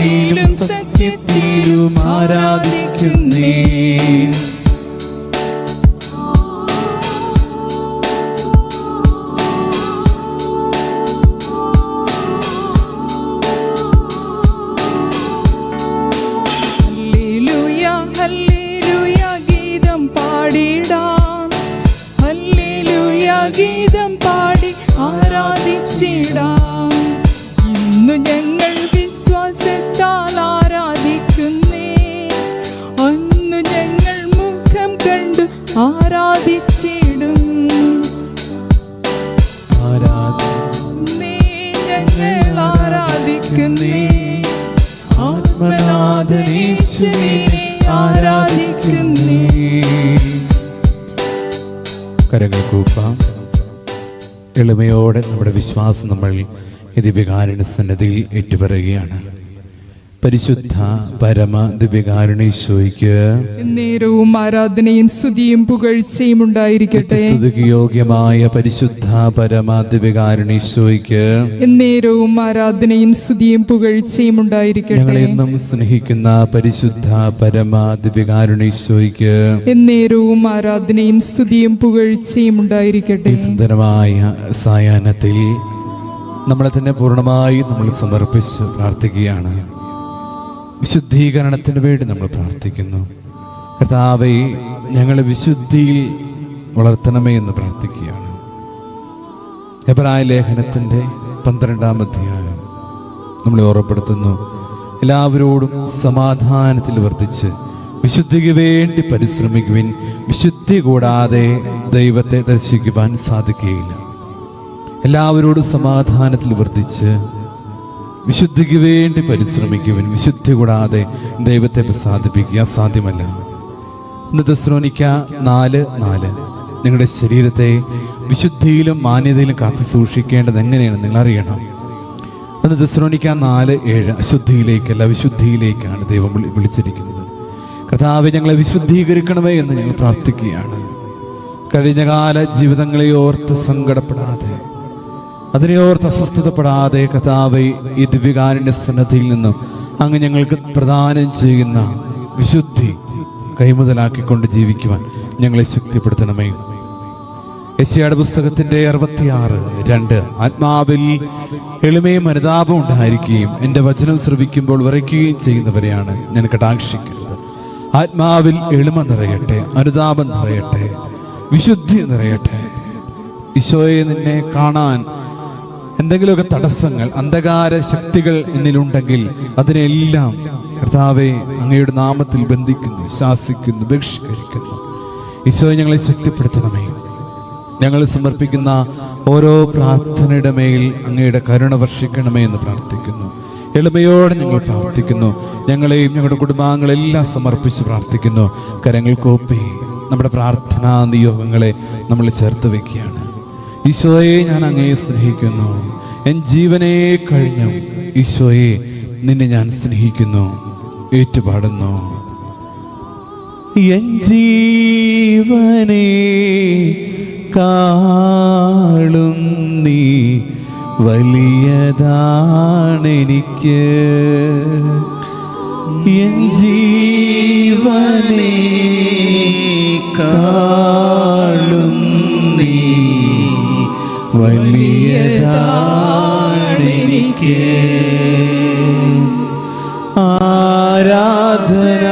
ആത്മാവിലും സത്യത്തിലും ആരാധിക്കുന്നേ? കൂപ്പാം എളിമയോടെ നമ്മുടെ വിശ്വാസം നമ്മൾ ഈ ദിവ്യകാരുണ്യ സന്നദ്ധിയിൽ ഏറ്റുപറയുകയാണ്. പരിശുദ്ധ പരമ ദിവ്യകാരുണീശോയ്ക്ക് നേരവും ആരാധനയും സ്തുതിയും പുകഴ്ചയും ഉണ്ടായിരിക്കട്ടെ. സ്തുതിക്ക് യോഗ്യമായ പരിശുദ്ധ പരമ ദിവ്യകാരുണീശോയ്ക്ക് നേരവും ആരാധനയും സ്തുതിയും പുകഴ്ചയും ഉണ്ടായിരിക്കട്ടെ. ഞങ്ങളെന്നും സ്നേഹിക്കുന്ന പരിശുദ്ധ പരമ ദിവ്യകാരുണീശോയ്ക്ക് നേരവും ആരാധനയും സ്തുതിയും പുകഴ്ചയും ഉണ്ടായിരിക്കട്ടെ. സുന്ദരമായ സായാഹ്നത്തിൽ നമ്മളെ തന്നെ പൂർണമായി നമ്മൾ സമർപ്പിച്ച് പ്രാർത്ഥിക്കുകയാണ്. വിശുദ്ധീകരണത്തിന് വേണ്ടി നമ്മൾ പ്രാർത്ഥിക്കുന്നു. കർത്താവെ ഞങ്ങളെ വിശുദ്ധിയിൽ വളർത്തണമേ എന്ന് പ്രാർത്ഥിക്കുകയാണ്. എബ്രായ ലേഖനത്തിന്റെ പന്ത്രണ്ടാം അധ്യായം നമ്മളെ ഓർമ്മപ്പെടുത്തുന്നു. എല്ലാവരോടും സമാധാനത്തിൽ വർദ്ധിച്ച് വിശുദ്ധിക്ക് വേണ്ടി പരിശ്രമിക്കുവിൻ. വിശുദ്ധി കൂടാതെ ദൈവത്തെ ദർശിക്കുവാൻ സാധിക്കുകയില്ല. എല്ലാവരോടും സമാധാനത്തിൽ വർദ്ധിച്ച് വിശുദ്ധിക്ക് വേണ്ടി പരിശ്രമിക്കുവിൻ. വിശുദ്ധി കൂടാതെ ദൈവത്തെ പ്രസാദിപ്പിക്കുക സാധ്യമല്ല. ഇന്ന് തെസ്രോനിക്ക നാല് നാല്. നിങ്ങളുടെ ശരീരത്തെ വിശുദ്ധിയിലും മാന്യതയിലും കാത്തു സൂക്ഷിക്കേണ്ടത് എങ്ങനെയാണ് നിങ്ങൾ അറിയണം അന്ന് തെസ്രോനിക്ക നാല് ഏഴ്. അശുദ്ധിയിലേക്കല്ല വിശുദ്ധിയിലേക്കാണ് ദൈവം വിളിച്ചിരിക്കുന്നത്. കർത്താവ് ഞങ്ങളെ വിശുദ്ധീകരിക്കണമേ എന്ന് ഞങ്ങൾ പ്രാർത്ഥിക്കുകയാണ്. കഴിഞ്ഞകാല ജീവിതങ്ങളെ ഓർത്ത് സങ്കടപ്പെടാതെ അതിനെ ഓർത്ത് അസ്വസ്ഥതപ്പെടാതെ കഥാവെ ഈ ദിവ്യകാരന്റെ സന്നദ്ധിയിൽ നിന്നും അങ്ങ് ഞങ്ങൾക്ക് പ്രദാനം ചെയ്യുന്ന വിശുദ്ധി കൈമുതലാക്കിക്കൊണ്ട് ജീവിക്കുവാൻ ഞങ്ങളെ ശക്തിപ്പെടുത്തണമേ. യശയുടെ പുസ്തകത്തിന്റെ അറുപത്തിയാറ് രണ്ട് ആത്മാവിൽ എളിമയും അനുതാപം ഉണ്ടായിരിക്കുകയും എന്റെ വചനം ശ്രവിക്കുമ്പോൾ വിറയ്ക്കുകയും ചെയ്യുന്നവരെയാണ് ഞാൻ കടാക്ഷിക്കുന്നത്. ആത്മാവിൽ എളിമ നിറയട്ടെ അനുതാപം നിറയട്ടെ വിശുദ്ധി നിറയട്ടെ. ഈശോയെ നിന്നെ കാണാൻ എന്തെങ്കിലുമൊക്കെ തടസ്സങ്ങൾ അന്ധകാര ശക്തികൾ എന്നിലുണ്ടെങ്കിൽ അതിനെല്ലാം കർത്താവെ അങ്ങയുടെ നാമത്തിൽ ബന്ധിക്കുന്നു ശാസിക്കുന്നു ബഹിഷ്കരിക്കുന്നു. ഈശോയെ ഞങ്ങളെ ശക്തിപ്പെടുത്തണമേ. ഞങ്ങൾ സമർപ്പിക്കുന്ന ഓരോ പ്രാർത്ഥനയുടെ മേൽ അങ്ങയുടെ കരുണ വർഷിക്കണമേ എന്ന് പ്രാർത്ഥിക്കുന്നു. എളിമയോടെ ഞങ്ങൾ പ്രാർത്ഥിക്കുന്നു. ഞങ്ങളെയും ഞങ്ങളുടെ കുടുംബാംഗങ്ങളെല്ലാം സമർപ്പിച്ച് പ്രാർത്ഥിക്കുന്നു. കരങ്ങൾ കോപ്പി നമ്മുടെ പ്രാർത്ഥനാ നിയോഗങ്ങളെ നമ്മൾ ചേർത്ത് വയ്ക്കുകയാണ്. ഈശോയെ ഞാൻ അങ്ങയെ സ്നേഹിക്കുന്നു. എൻ ജീവനെ കഴിഞ്ഞു. ഈശോയെ നിന്നെ ഞാൻ സ്നേഹിക്കുന്നു ഏറ്റുപാടുന്നു. എൻ ജീവനെ കാളും നീ വലിയതാണ് എനിക്ക് എൻ ജീവനെ കാളും നീ വലിയതാണെനിക്ക്. ആരാധന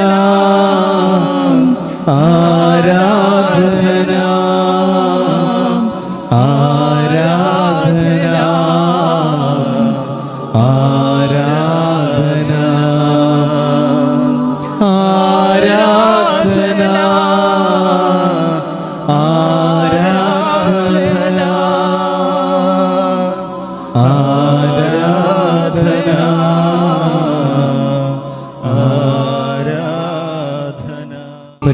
ആരാധന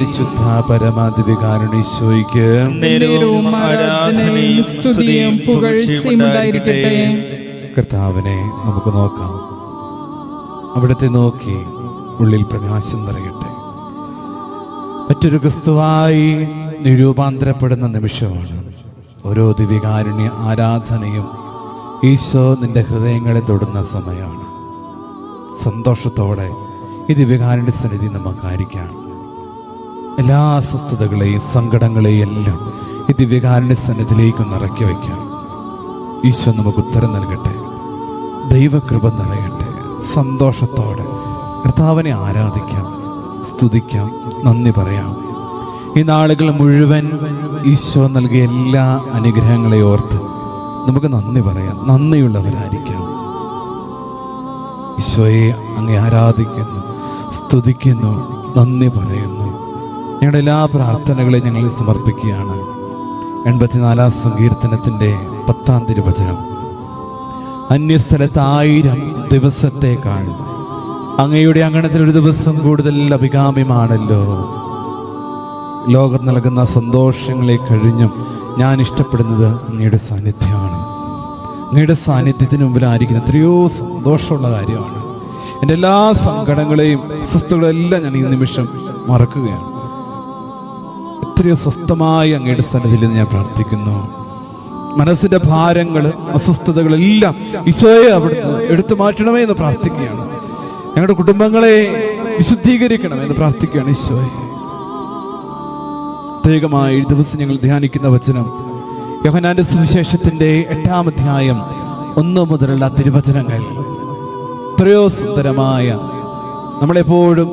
പരിശുദ്ധ പരമാധികാരണീശോയ്ക്ക് കർത്താവിനെ നമുക്ക് നോക്കാം. അവിടുത്തെ നോക്കി ഉള്ളിൽ പ്രകാശം നിറയട്ടെ. മറ്റൊരു ക്രിസ്തുവായി നിരൂപാന്തരപ്പെടുന്ന നിമിഷമാണ്. ഓരോ ദിവികാരുണ്യ ആരാധനയും ഈശോ നിന്റെ ഹൃദയങ്ങളെ തൊടുന്ന സമയമാണ്. സന്തോഷത്തോടെ ഈ ദിവ്യകാരുണ്യ സന്നിധി നമുക്കായിരിക്കാം. എല്ലാ അസ്വസ്ഥതകളെയും സങ്കടങ്ങളെയും എല്ലാം ഈ ദിവ്യകാരുണ്യ സന്നിധിയിലേക്ക് ഒന്ന് ഇറക്കി വയ്ക്കാം. ഈശോ നമുക്ക് ഉത്തരം നൽകട്ടെ. ദൈവകൃപ നിറയട്ടെ. സന്തോഷത്തോടെ കർത്താവിനെ ആരാധിക്കാം സ്തുതിക്കാം നന്ദി പറയാം. ഈ നാളുകൾ മുഴുവൻ ഈശോ നൽകിയ എല്ലാ അനുഗ്രഹങ്ങളെ ഓർത്ത് നമുക്ക് നന്ദി പറയാം. നന്ദിയുള്ളവരായിരിക്കാം. ഈശോയെ അങ്ങ് ആരാധിക്കുന്നു സ്തുതിക്കുന്നു നന്ദി പറയുന്നു. ഞങ്ങളുടെ എല്ലാ പ്രാർത്ഥനകളെയും ഞങ്ങൾ സമർപ്പിക്കുകയാണ്. എൺപത്തിനാലാം സങ്കീർത്തനത്തിന്റെ പത്താം തിരുവചനം. അന്യസ്ഥലത്ത് ആയിരം ദിവസത്തേക്കാൾ അങ്ങയുടെ അങ്കണത്തിൽ ഒരു ദിവസം കൂടുതൽ അഭികാമ്യമാണല്ലോ. ലോകം നൽകുന്ന സന്തോഷങ്ങളെ കഴിഞ്ഞും ഞാൻ ഇഷ്ടപ്പെടുന്നത് അങ്ങയുടെ സാന്നിധ്യമാണ്. അങ്ങയുടെ സാന്നിധ്യത്തിന് മുമ്പിൽ ആയിരിക്കുന്ന എത്രയോ സന്തോഷമുള്ള കാര്യമാണ്. എന്റെ എല്ലാ സങ്കടങ്ങളെയും അസ്വസ്ഥകളെല്ലാം ഞാൻ ഈ നിമിഷം മറക്കുകയാണ്. എത്രയോ സ്വസ്ഥമായി അങ്ങയുടെ സന്നിധിയിൽ ഞാൻ പ്രാർത്ഥിക്കുന്നു. മനസ്സിന്റെ ഭാരങ്ങൾ അസ്വസ്ഥതകളെല്ലാം ഈശോയെ അവിടുന്ന് എടുത്തു മാറ്റണമേ എന്ന് പ്രാർത്ഥിക്കുകയാണ്. ഞങ്ങളുടെ കുടുംബങ്ങളെ വിശുദ്ധീകരിക്കണം എന്ന് പ്രാർത്ഥിക്കുകയാണ് ഈശോയെ. പ്രത്യേകമായി ഈ ദിവസം ഞങ്ങൾ ധ്യാനിക്കുന്ന വചനം യോഹനാന്റെ സുവിശേഷത്തിന്റെ എട്ടാം അധ്യായം ഒന്ന് മുതലുള്ള തിരുവചനങ്ങൾ. എത്രയോ സുന്ദരമായ നമ്മളെപ്പോഴും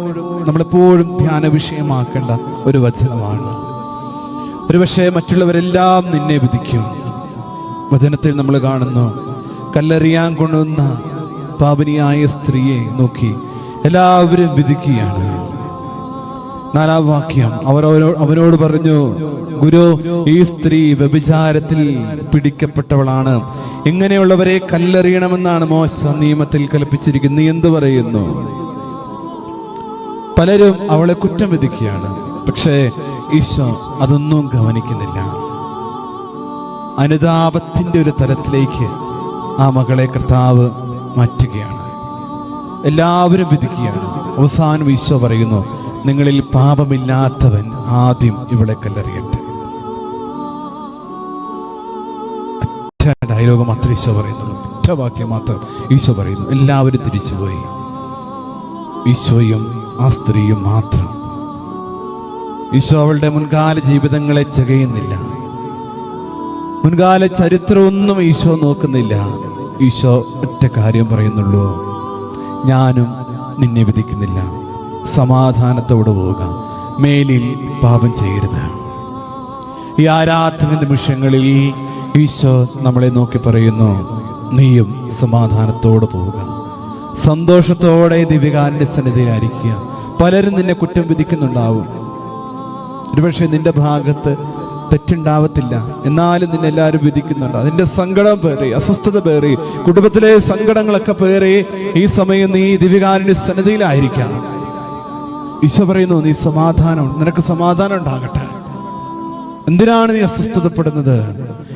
നമ്മളെപ്പോഴും ധ്യാന വിഷയമാക്കേണ്ട ഒരു വചനമാണ്. ഒരുപക്ഷെ മറ്റുള്ളവരെല്ലാം നിന്നെ വിധിക്കും. വചനത്തിൽ നമ്മൾ കാണുന്നു കല്ലെറിയാൻ കൊണ്ടുവന്ന പാപനിയായ സ്ത്രീയെ നോക്കി എല്ലാവരും വിധിക്കുകയാണ്. നാലാം വാക്യം അവർ അവനോട് പറഞ്ഞു ഗുരു ഈ സ്ത്രീ വ്യഭിചാരത്തിൽ പിടിക്കപ്പെട്ടവളാണ്. ഇങ്ങനെയുള്ളവരെ കല്ലെറിയണമെന്നാണ് മോശ നിയമത്തിൽ കൽപ്പിച്ചിരിക്കുന്നത്. നീ എന്ത് പറയുന്നു? പലരും അവളെ കുറ്റം വിധിക്കുകയാണ്. പക്ഷേ ഈശോ അതൊന്നും ഗവനിക്കുന്നില്ല. അനുതാപത്തിന്റെ ഒരു തലത്തിലേക്ക് ആ മകളെ കർത്താവ് മാറ്റുകയാണ്. എല്ലാവരും വിധിക്കുകയാണ്. അവസാനം ഈശോ പറയുന്നു നിങ്ങളിൽ പാപമില്ലാത്തവൻ ആദ്യം ഇവിടെ കല്ലെറിയട്ടെ. ഡയലോഗ് മാത്രം ഈശോ പറയുന്നു ഒറ്റ വാക്യം മാത്രം ഈശോ പറയുന്നു. എല്ലാവരും തിരിച്ചുപോയി. ഈശോയും ആ സ്ത്രീയും മാത്രം ഈശോ അവളുടെ മുൻകാല ജീവിതങ്ങളെ ചകയുന്നില്ല. മുൻകാല ചരിത്രമൊന്നും ഈശോ നോക്കുന്നില്ല. ഈശോ ഒറ്റ കാര്യം പറയുന്നുള്ളൂ. ഞാനും നിന്നെ വിധിക്കുന്നില്ല. സമാധാനത്തോടെ പോവുക. മേലിൽ പാപം ചെയ്യരുത്. ഈ ആരാധന നിമിഷങ്ങളിൽ ഈശോ നമ്മളെ നോക്കി പറയുന്നു നീയും സമാധാനത്തോടെ പോവുക. സന്തോഷത്തോടെ ദിവ്യകാരന്റെ സന്നിധിയിലായിരിക്കുക പലരും നിന്നെ കുറ്റം വിധിക്കുന്നുണ്ടാവും. ഒരുപക്ഷെ നിന്റെ ഭാഗത്ത് തെറ്റുണ്ടാവത്തില്ല. എന്നാലും നിന്നെ എല്ലാവരും വിധിക്കുന്നുണ്ട്. അതിന്റെ സങ്കടം പേറി അസ്വസ്ഥത പേറി കുടുംബത്തിലെ സങ്കടങ്ങളൊക്കെ പേറി ഈ സമയം നീ ദിവ്യകാരന്റെ സന്നദ്ധയിലായിരിക്കാം ഈശോ പറയുന്നു നീ സമാധാനം നിനക്ക് സമാധാനം ഉണ്ടാകട്ടെ. എന്തിനാണ് നീ അസ്വസ്ഥതപ്പെടുന്നത്?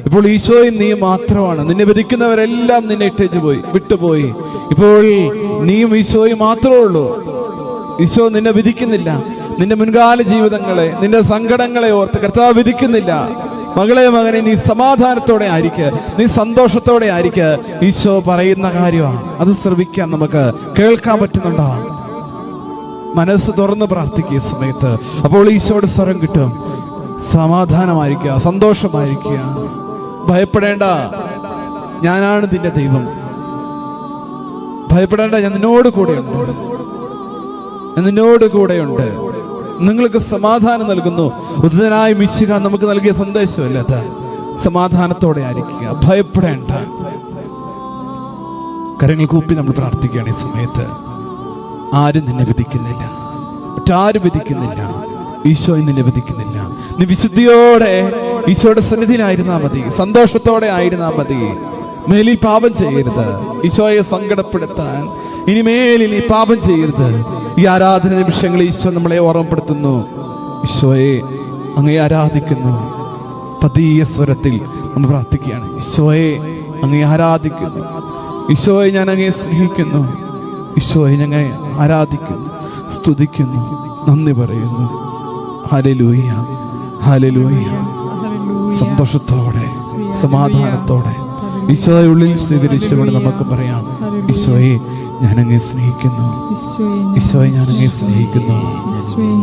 ഇപ്പോൾ ഈശോയും നീ മാത്രമാണ്. നിന്നെ വിധിക്കുന്നവരെല്ലാം നിന്നെ ഇട്ടേച്ച് പോയി വിട്ടുപോയി. ഇപ്പോൾ നീയും ഈശോയും മാത്രമേ ഉള്ളൂ. ഈശോ നിന്നെ വിധിക്കുന്നില്ല. നിന്റെ മുൻകാല ജീവിതങ്ങളെ നിന്റെ സങ്കടങ്ങളെ ഓർത്ത് കർത്താവ് വിധിക്കുന്നില്ല. മകളെ മകനെ നീ സമാധാനത്തോടെ ആയിരിക്ക നീ സന്തോഷത്തോടെ ആയിരിക്ക. ഈശോ പറയുന്ന കാര്യമാണ്. അത് ശ്രവിക്കാൻ നമുക്ക് കേൾക്കാൻ പറ്റുന്നുണ്ടോ? മനസ്സ് തുറന്ന് പ്രാർത്ഥിക്കുക സമയത്ത്. അപ്പോൾ ഈശോയുടെ സ്വരം കിട്ടും. സമാധാനമായിരിക്കുക സന്തോഷമായിരിക്കുക. ഭയപ്പെടേണ്ട. ഞാനാണ് നിന്റെ ദൈവം. ഭയപ്പെടേണ്ട ഞാൻ നിന്നോട് കൂടെയുണ്ട്. നിന്നോട് കൂടെയുണ്ട്. നിങ്ങൾക്ക് സമാധാനം നൽകുന്നു. ഉദിതനായ മിശിക നമുക്ക് നൽകിയ സന്ദേശമല്ല അത്? സമാധാനത്തോടെ ആയിരിക്കുക. ഭയപ്പെടേണ്ട. കരങ്ങൾ കൂപ്പി നമ്മൾ പ്രാർത്ഥിക്കുകയാണ് ഈ സമയത്ത്. ആരും നിന്നെ വിധിക്കുന്നില്ല. മറ്റാരും വിധിക്കുന്നില്ല. ഈശോ നിന്നെ വിധിക്കുന്നില്ല. നീ വിശുദ്ധിയോടെ ഈശോയുടെ സന്നിധിയിലായിരുന്നാ മതി. സന്തോഷത്തോടെ ആയിരുന്നാ മതി. മേലിൽ പാപം ചെയ്യരുത്. ഈശോയെ സങ്കടപ്പെടുത്താൻ ഇനി മേലിൽ നീ പാപം ചെയ്യരുത്. ഈ ആരാധന നിമിഷങ്ങൾ ഈശോ നമ്മളെ ഓർമ്മപ്പെടുത്തുന്നു. ഈശോയെ അങ്ങേ ആരാധിക്കുന്നു. പതീയ സ്വരത്തിൽ നമ്മൾ പ്രാർത്ഥിക്കുകയാണ്. ഈശോയെ അങ്ങേ ആരാധിക്കുന്നു. ഈശോയെ ഞാൻ അങ്ങേ സ്നേഹിക്കുന്നു. ഈശോയെ ഞങ്ങൾ ആരാധിക്കുന്നു. സ്തുതിക്കുന്നു. നന്ദി പറയുന്നു. ഹലലൂയ ഹലലൂയ സന്തോഷത്തോടെ സമാധാനത്തോടെ ഈശോയുള്ളിൽ സ്വീകരിച്ചുകൊണ്ട് നമുക്ക് പറയാം. ഈശോയെ ഞാൻ അങ്ങേ സ്നേഹിക്കുന്നു. ഈശോയെ ഞാൻ അങ്ങേ സ്നേഹിക്കുന്നു. ഈശോയെ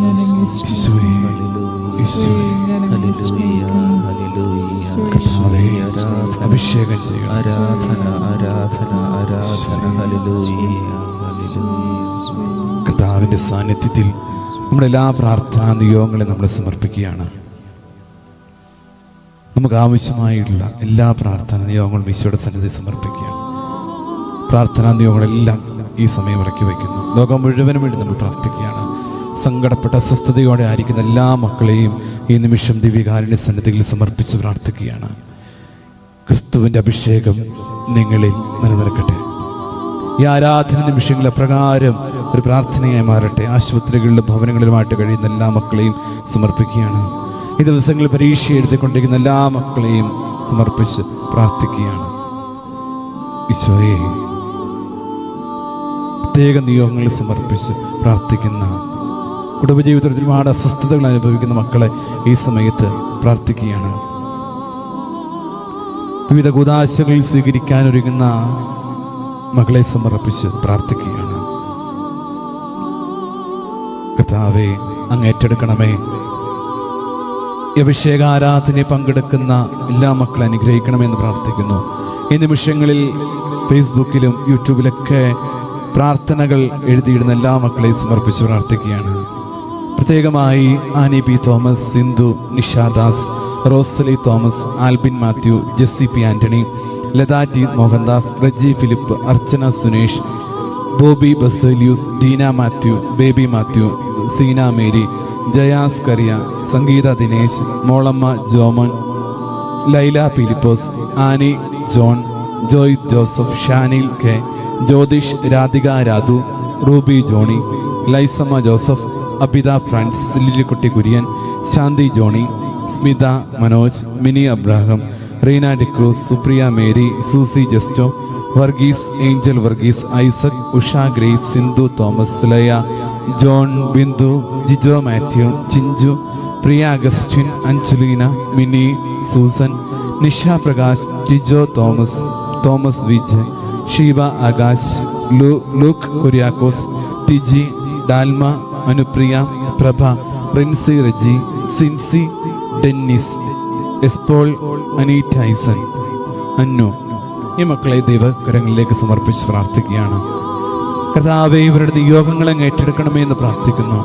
ഈശോയെ കർത്താവേ അഭിഷേകം ചെയ്യണം ആരാധന ആരാധന ആരാധന കർത്താവിന്റെ സാന്നിധ്യത്തിൽ നമ്മുടെ എല്ലാ പ്രാർത്ഥനാ നിയോഗങ്ങളെ നമ്മൾ സമർപ്പിക്കുകയാണ്. നമുക്ക് ആവശ്യമായിട്ടുള്ള എല്ലാ പ്രാർത്ഥനാ നിയോഗങ്ങളും ഈശോയുടെ സന്നിധി സമർപ്പിക്കുകയാണ്. പ്രാർത്ഥനാ നിയോഗങ്ങളെല്ലാം ഈ സമയം ഇറക്കി വയ്ക്കുന്നു. ലോകം മുഴുവനും വേണ്ടി നമ്മൾ പ്രാർത്ഥിക്കുകയാണ്. സങ്കടപ്പെട്ട അസ്വസ്ഥതയോടെ ആയിരിക്കുന്ന എല്ലാ മക്കളെയും ഈ നിമിഷം ദിവ്യകാരുണ്യ സന്നിധിയിൽ സമർപ്പിച്ച് പ്രാർത്ഥിക്കുകയാണ്. ക്രിസ്തുവിന്റെ അഭിഷേകം നിങ്ങളിൽ നിലനിൽക്കട്ടെ. ഈ ആരാധന നിമിഷങ്ങളെ പ്രകാരം ഒരു പ്രാർത്ഥനയായി മാറട്ടെ. ആശുപത്രികളിലും ഭവനങ്ങളിലുമായിട്ട് കഴിയുന്ന എല്ലാ മക്കളെയും സമർപ്പിക്കുകയാണ്. ഈ ദിവസങ്ങളിൽ പരീക്ഷ എഴുതിക്കൊണ്ടിരിക്കുന്ന എല്ലാ മക്കളെയും സമർപ്പിച്ച് പ്രാർത്ഥിക്കുകയാണ്. ഈശോയെ. പ്രത്യേക നിയോഗങ്ങൾ സമർപ്പിച്ച് പ്രാർത്ഥിക്കുന്ന കുടുംബജീവിതത്തിൽ ഒരുപാട് അസ്വസ്ഥതകൾ അനുഭവിക്കുന്ന മക്കളെ ഈ സമയത്ത് പ്രാർത്ഥിക്കുകയാണ്. വിവിധ കുദാശകൾ സ്വീകരിക്കാൻ ഒരുങ്ങുന്ന മകളെ സമർപ്പിച്ച് പ്രാർത്ഥിക്കുകയാണ്. കർത്താവെ അങ്ങ് ഏറ്റെടുക്കണമേ. അഭിഷേകാരാധനയെ പങ്കെടുക്കുന്ന എല്ലാ മക്കളെ അനുഗ്രഹിക്കണമെന്ന് പ്രാർത്ഥിക്കുന്നു. ഈ നിമിഷങ്ങളിൽ ഫേസ്ബുക്കിലും യൂട്യൂബിലൊക്കെ പ്രാർത്ഥനകൾ എഴുതിയിടുന്ന എല്ലാ മക്കളെയും സമർപ്പിച്ച് പ്രാർത്ഥിക്കുകയാണ്. പ്രത്യേകമായി Annie P Thomas Sindhu Nishadas Rosely Thomas Albin Mathew Jessy P Antony Latha T Mohandas Reji Philip Archana Sunesh Bobby Baselius Deena Mathew Baby Mathew Seena Mary Jayas Kariya Sangeetha Dinesh Molamma Joman Laila Philipose Annie John Joy Joseph Shanil K Jyothish Radhika Radhu Ruby Johnny Lysamma Joseph Abitha Francis Lillikutty Kurian Shanthi Johnny Smitha Manoj Mini Abraham Reena D'Cruz Supriya Mary Susie Justo Varghese Angel Varghese Isaac Usha Grace Sindhu Thomas Laya John Bindu Jijo Mathew Chinchu Priya Augustine Anjalina Mini Susan Nisha Prakash Jijo Thomas Thomas Vijay Sheeba Akash ലൂ Luke Kuriakose Tiji Dalma Anupriya Prabha Rincy Reji Sincy Dennis എസ്പോൾ അനീറ്റൈസൺ അന്നു. ഈ മക്കളെ ദൈവകരങ്ങളിലേക്ക് സമർപ്പിച്ച് പ്രാർത്ഥിക്കുകയാണ്. കർത്താവെ ഇവരുടെ നിയോഗങ്ങളെ ഏറ്റെടുക്കണമേ എന്ന് പ്രാർത്ഥിക്കുന്നു.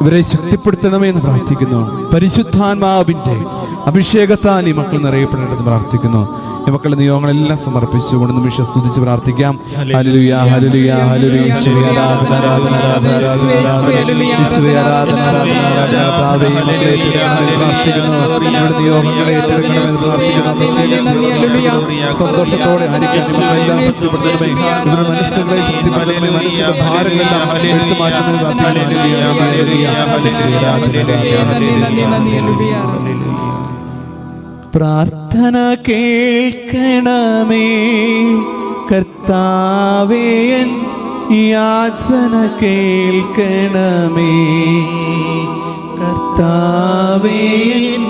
ഇവരെ ശക്തിപ്പെടുത്തണമേ എന്ന് പ്രാർത്ഥിക്കുന്നു. പരിശുദ്ധാത്മാവിന്റെ അഭിഷേകത്താൽ ഈ മക്കൾ നിറയപ്പെടേണ്ടെന്ന് പ്രാർത്ഥിക്കുന്നു. മക്കളുടെ നിയോഗങ്ങളെല്ലാം സമർപ്പിച്ചുകൊണ്ട് നിമിഷം സ്തുതിച്ച് പ്രാർത്ഥിക്കാം. ഹല്ലേലൂയ ഹല്ലേലൂയ ഹല്ലേലൂയ യേശുവേ ആരാധന ആരാധന ആരാധന ആരാധന. ആരാധന ആരാധന ആരാധന. ആരാധന പ്രാർത്ഥിക്കുന്നു. നിയോഗങ്ങളെ ഏറ്റെടുക്കണമെന്ന് പ്രാർത്ഥിക്കുന്നു. സന്തോഷത്തോടെ നിങ്ങളെല്ലാം ശക്തിപ്പെടുത്തണമേ ഇവരുടെ മനസ്സുകളെ ശക്തിപ്പെടുത്തണമേ മനസ്സിന്റെ ഭാരങ്ങളെല്ലാം എടുത്തു മാറ്റണമെന്ന് പ്രാർത്ഥിക്കുന്നു. Hallelujah, hallelujah, hallelujah. പ്രാർത്ഥന കേൾക്കണമേ. കർത്താവേയൻ യാചന കേൾക്കണമേ. കർത്താവേയൻ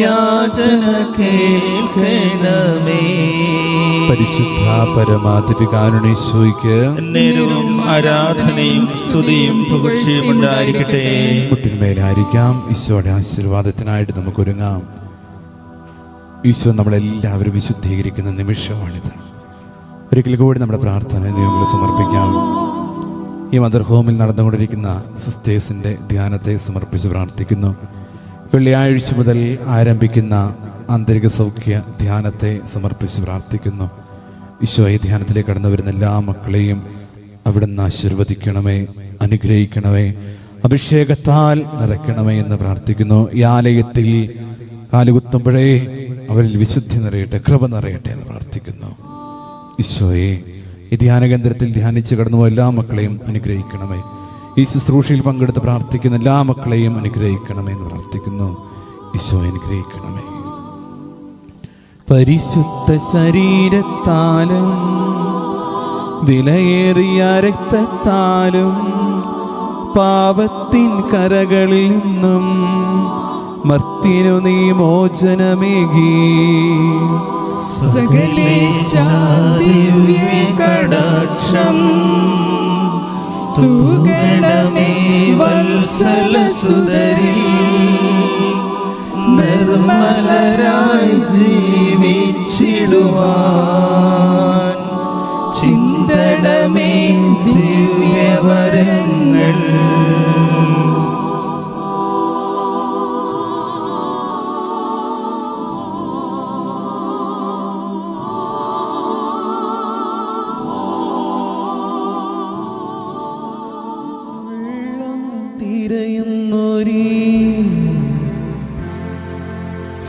യാചന കേൾക്കണമേ. പരിശുദ്ധ പരമാധികാരുണീശോയ്ക്ക് നേരവും ആരാധനയും സ്തുതിയും പുകഴ്ചയും ഉണ്ടായിരിക്കട്ടെ. കുട്ടിന്മേലായിരിക്കാം ഈശോയുടെ ആശീർവാദത്തിനായിട്ട് നമുക്ക് ഒരുങ്ങാം ഈശോ നമ്മളെല്ലാവരും വിശുദ്ധീകരിക്കുന്ന നിമിഷമാണിത്. ഒരിക്കൽ കൂടി നമ്മുടെ പ്രാർത്ഥന ദൈവങ്ങളെ സമർപ്പിക്കാം. ഈ മദർ ഹോമിൽ നടന്നുകൊണ്ടിരിക്കുന്ന സിസ്റ്റേഴ്സിന്റെ ധ്യാനത്തെ സമർപ്പിച്ച് പ്രാർത്ഥിക്കുന്നു. വെള്ളിയാഴ്ച മുതൽ ആരംഭിക്കുന്ന ആന്തരിക സൗഖ്യ ധ്യാനത്തെ സമർപ്പിച്ച് പ്രാർത്ഥിക്കുന്നു. ഈശോ ഈ ധ്യാനത്തിലേക്ക് കടന്നു വരുന്ന എല്ലാ മക്കളെയും അവിടുന്ന് ആശീർവദിക്കണമേ അനുഗ്രഹിക്കണമേ അഭിഷേകത്താൽ നിറയ്ക്കണമേ എന്ന് പ്രാർത്ഥിക്കുന്നു. ഈ ആലയത്തിൽ കാലുകുത്തുമ്പോഴേ അവരിൽ വിശുദ്ധി നിറയട്ടെ കൃപ നിറയട്ടെ എന്ന് പ്രാർത്ഥിക്കുന്നു. ഈശോയെ ഈ ധ്യാനകേന്ദ്രത്തിൽ ധ്യാനിച്ച് കടന്നു എല്ലാ മക്കളെയും അനുഗ്രഹിക്കണമേ. ഈ ശുശ്രൂഷയിൽ പങ്കെടുത്ത് പ്രാർത്ഥിക്കുന്ന എല്ലാ മക്കളെയും അനുഗ്രഹിക്കണമേ എന്ന് പ്രാർത്ഥിക്കുന്നു. ഈശോ അനുഗ്രഹിക്കണമേ. പരിശുദ്ധ ശരീരത്താലും വിലയേറിയ രക്തത്താലും പാപത്തിൻ കരകളിൽ നിന്നും മർത്തിനു നീ മോചനമേകി. സകലേശാദിവ്യകടാക്ഷം. തൂകണമേ വത്സല സുതരിൽ നിർമ്മലരായി ജീവിച്ചിടുവാൻ. ചിന്തടമേ ദിവ്യവരങ്ങൾ.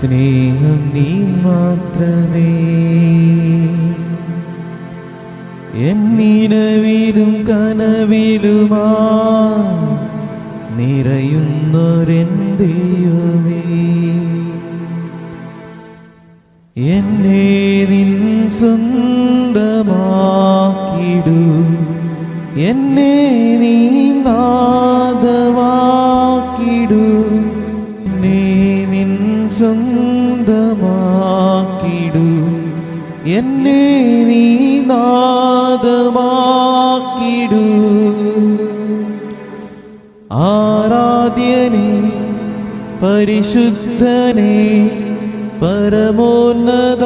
സ്നേഹം നീ മാത്രമേ. എന്നിനവിലും കനവിലുമാ നിറയുന്നൊരെൻ ദൈവമേ. എന്നെ നിൻ സ്വന്തമാക്കിടും എന്നെ നീ നാദമാക്കിടൂ സ്വന്തമാക്കിടൂ. എന്നെ നീ നാദമാക്കിടു. ആരാധ്യനെ പരിശുദ്ധനെ പരമോന്നത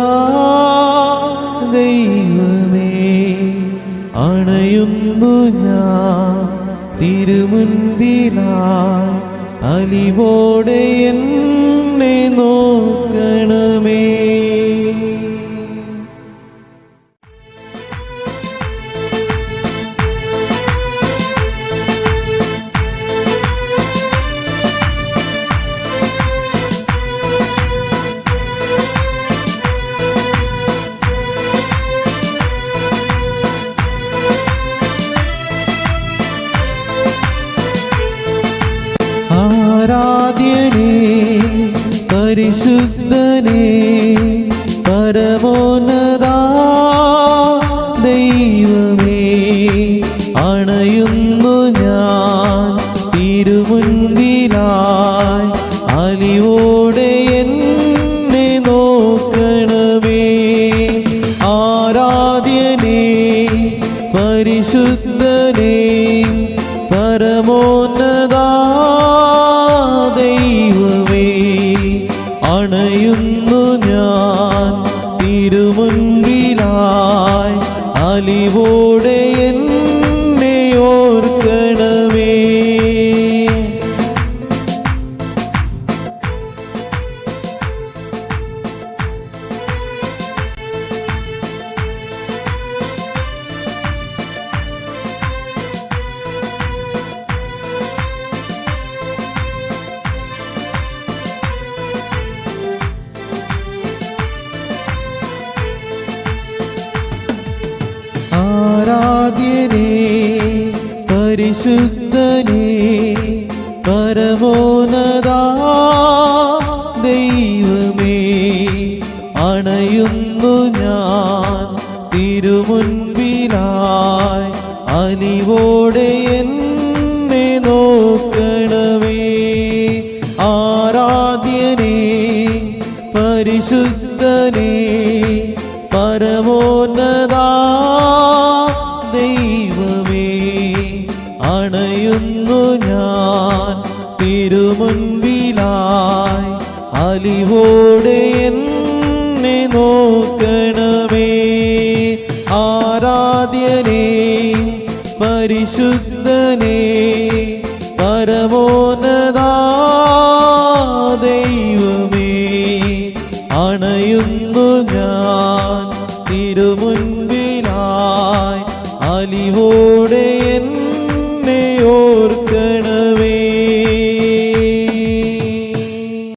ദൈവമേ അണയുന്നു ഞാൻ തിരുമുൻപിലായി അലിവോടെ എന്നെ നോക്കണമേ. ആരാധ്യനേ പരിശുദ്ധനേ.